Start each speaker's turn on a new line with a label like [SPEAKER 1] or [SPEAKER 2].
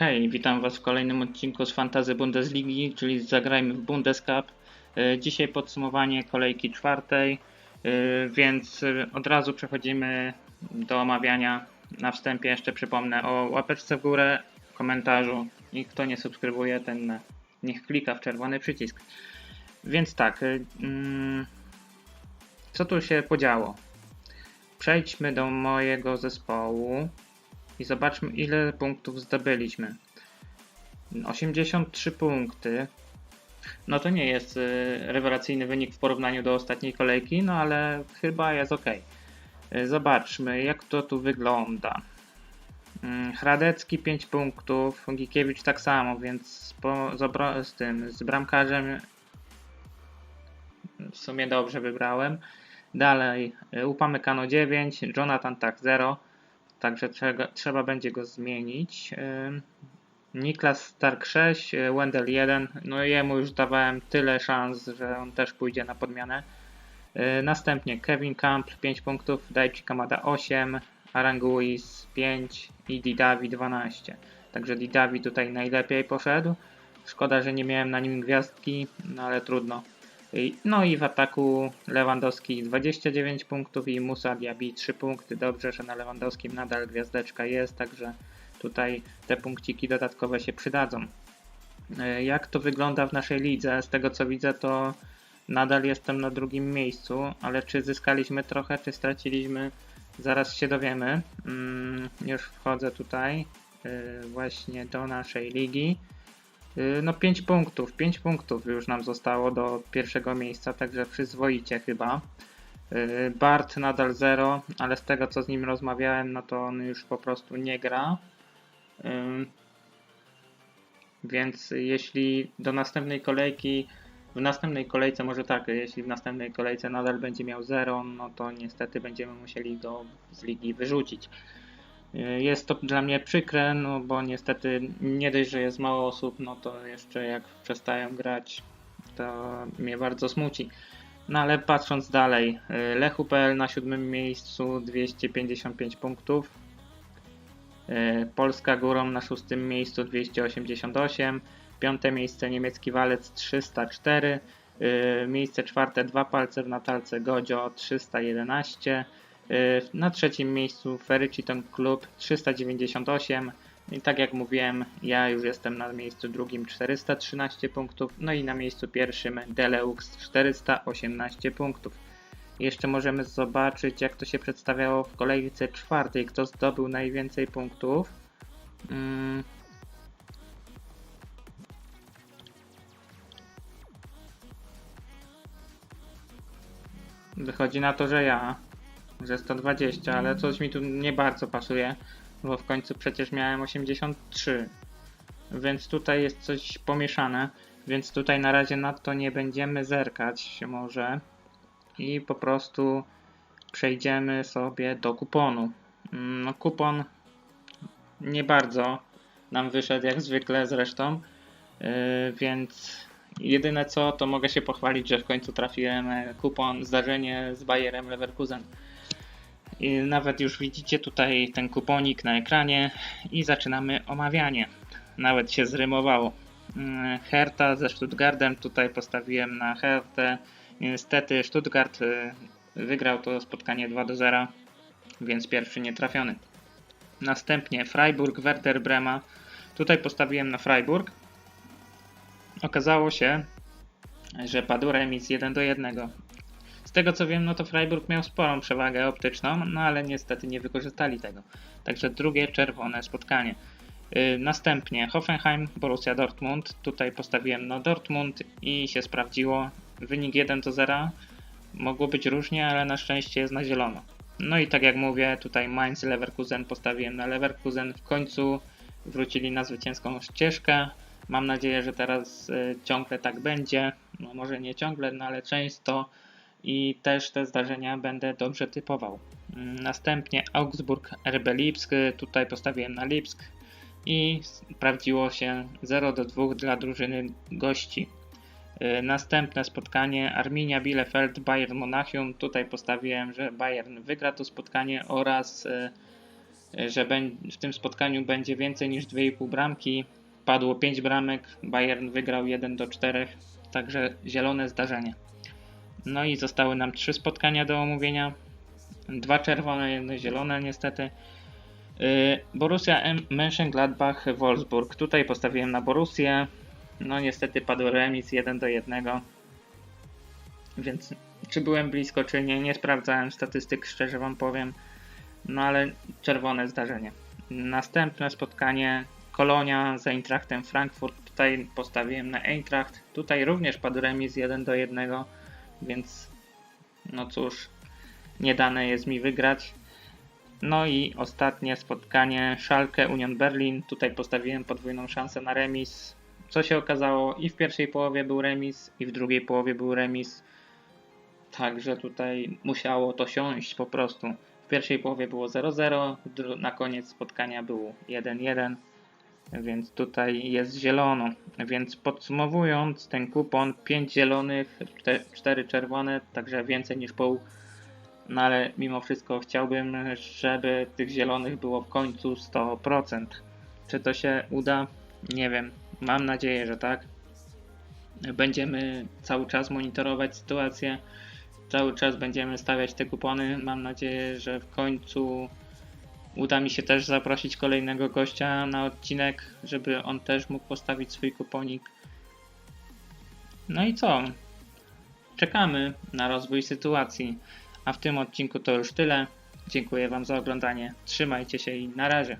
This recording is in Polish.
[SPEAKER 1] Hej, witam Was w kolejnym odcinku z Fantazy Bundesligi, czyli Zagrajmy w Bundescup. E, Dzisiaj podsumowanie kolejki czwartej, e, więc e, od razu przechodzimy do omawiania. Na wstępie jeszcze przypomnę o łapeczce w górę, komentarzu i kto nie subskrybuje, ten niech klika w czerwony przycisk. Więc tak, mm, co tu się podziało? Przejdźmy do mojego zespołu i zobaczmy ile punktów zdobyliśmy. 83 punkty. No to nie jest y, rewelacyjny wynik w porównaniu do ostatniej kolejki, no ale chyba jest ok. Zobaczmy jak to tu wygląda. Mm, Hradecki 5 punktów, Gikiewicz tak samo, więc po, z, z tym, z bramkarzem w sumie dobrze wybrałem. Dalej y, Upamecano 9, Jonathan tak 0, także trzeba, będzie go zmienić. Niklas Stark 6, y, Wendell 1, no jemu już dawałem tyle szans, że on też pójdzie na podmianę. Y, Następnie Kevin Camp 5 punktów, Daichi Kamada 8, Aranguiz 5 i Didavi 12. Także Didavi tutaj najlepiej poszedł. Szkoda, że nie miałem na nim gwiazdki, no ale trudno. No i w ataku Lewandowski 29 punktów i Musa Diaby 3 punkty. Dobrze, że na Lewandowskim nadal gwiazdeczka jest, także tutaj te punkciki dodatkowe się przydadzą. E, Jak to wygląda w naszej lidze? Z tego co widzę, to nadal jestem na drugim miejscu, ale czy zyskaliśmy trochę, czy straciliśmy, zaraz się dowiemy. Mm, Już wchodzę tutaj e, właśnie do naszej ligi. Y, No 5 punktów, 5 punktów już nam zostało do pierwszego miejsca, także przyzwoicie chyba. Y, Bart nadal 0, ale z tego co z nim rozmawiałem, no to on już po prostu nie gra. Ym, Więc jeśli do następnej kolejki, w następnej kolejce może tak, jeśli w następnej kolejce nadal będzie miał 0, no to niestety będziemy musieli go z ligi wyrzucić. Y, Jest to dla mnie przykre, no bo niestety nie dość, że jest mało osób, no to jeszcze jak przestają grać, to mnie bardzo smuci. No ale patrząc dalej, y, Lechu.pl na siódmym miejscu 255 punktów, y, Polska Górą na szóstym miejscu 288, piąte miejsce niemiecki Walec 304, y, miejsce czwarte dwa palce w Natalce Godzio 311, y, na trzecim miejscu Ferriciton Club 398 i tak jak mówiłem, ja już jestem na miejscu drugim 413 punktów, no i na miejscu pierwszym Deleux 418 punktów. Jeszcze możemy zobaczyć, jak to się przedstawiało w kolejce czwartej, kto zdobył najwięcej punktów. Mm. Wychodzi na to, że ja, że 120, ale coś mi tu nie bardzo pasuje, bo w końcu przecież miałem 83. Więc tutaj jest coś pomieszane, więc tutaj na razie na to nie będziemy zerkać może i po prostu przejdziemy sobie do kuponu. Mm, No kupon nie bardzo nam wyszedł jak zwykle zresztą, yy, więc jedyne co to mogę się pochwalić, że w końcu trafiłem e, kupon zdarzenie z Bayerem Leverkusen. Nawet już widzicie tutaj ten kuponik na ekranie i zaczynamy omawianie. Nawet się zrymowało. Mm, Hertha ze Stuttgartem, tutaj postawiłem na Hertę. Niestety Stuttgart y, wygrał to spotkanie 2 do 0, więc pierwszy nietrafiony. Następnie Freiburg, Werder Brema. Tutaj postawiłem na Freiburg. Okazało się, że padł remis 1 do 1. Z tego co wiem, no to Freiburg miał sporą przewagę optyczną, no ale niestety nie wykorzystali tego. Także drugie czerwone spotkanie. Yy, Następnie Hoffenheim, Borussia Dortmund. Tutaj postawiłem na Dortmund i się sprawdziło. Wynik 1 do 0. Mogło być różnie, ale na szczęście jest na zielono. No i tak jak mówię, tutaj Mainz Leverkusen postawiłem na Leverkusen. W końcu wrócili na zwycięską ścieżkę. Mam nadzieję, że teraz y, ciągle tak będzie. No może nie ciągle, no ale często i też te zdarzenia będę dobrze typował. Mm, Następnie Augsburg, RB Lipsk, tutaj postawiłem na Lipsk i sprawdziło się 0 do 2 dla drużyny gości. Y, Następne spotkanie Arminia Bielefeld, Bayern Monachium, tutaj postawiłem, że Bayern wygra to spotkanie oraz y, że w tym spotkaniu będzie więcej niż 2,5 bramki. Padło 5 bramek, Bayern wygrał 1 do 4, także zielone zdarzenie. No i zostały nam trzy spotkania do omówienia. Dwa czerwone, jedno zielone niestety. Yy, Borussia Mönchengladbach Wolfsburg. Tutaj postawiłem na Borussię. No niestety padł remis 1 do 1. Więc czy byłem blisko, czy nie, nie sprawdzałem statystyk, szczerze wam powiem. No ale czerwone zdarzenie. Następne spotkanie Kolonia z Eintrachtem Frankfurt. Tutaj postawiłem na Eintracht. Tutaj również padł remis 1 do 1, więc no cóż, nie dane jest mi wygrać. No i ostatnie spotkanie Schalke Union Berlin. Tutaj postawiłem podwójną szansę na remis. Co się okazało, i w pierwszej połowie był remis, i w drugiej połowie był remis. Także tutaj musiało to siąść po prostu. W pierwszej połowie było 0-0, w dru- na koniec spotkania było 1-1, więc tutaj jest zielono. Więc podsumowując, ten kupon 5 zielonych, 4 czerwone, także więcej niż pół. No ale mimo wszystko chciałbym, żeby tych zielonych było w końcu 100%. Czy to się uda? Nie wiem. Mam nadzieję, że tak. Będziemy cały czas monitorować sytuację. Cały czas będziemy stawiać te kupony. Mam nadzieję, że w końcu uda mi się też zaprosić kolejnego gościa na odcinek, żeby on też mógł postawić swój kuponik. No i co? Czekamy na rozwój sytuacji. A w tym odcinku to już tyle. Dziękuję Wam za oglądanie. Trzymajcie się i na razie.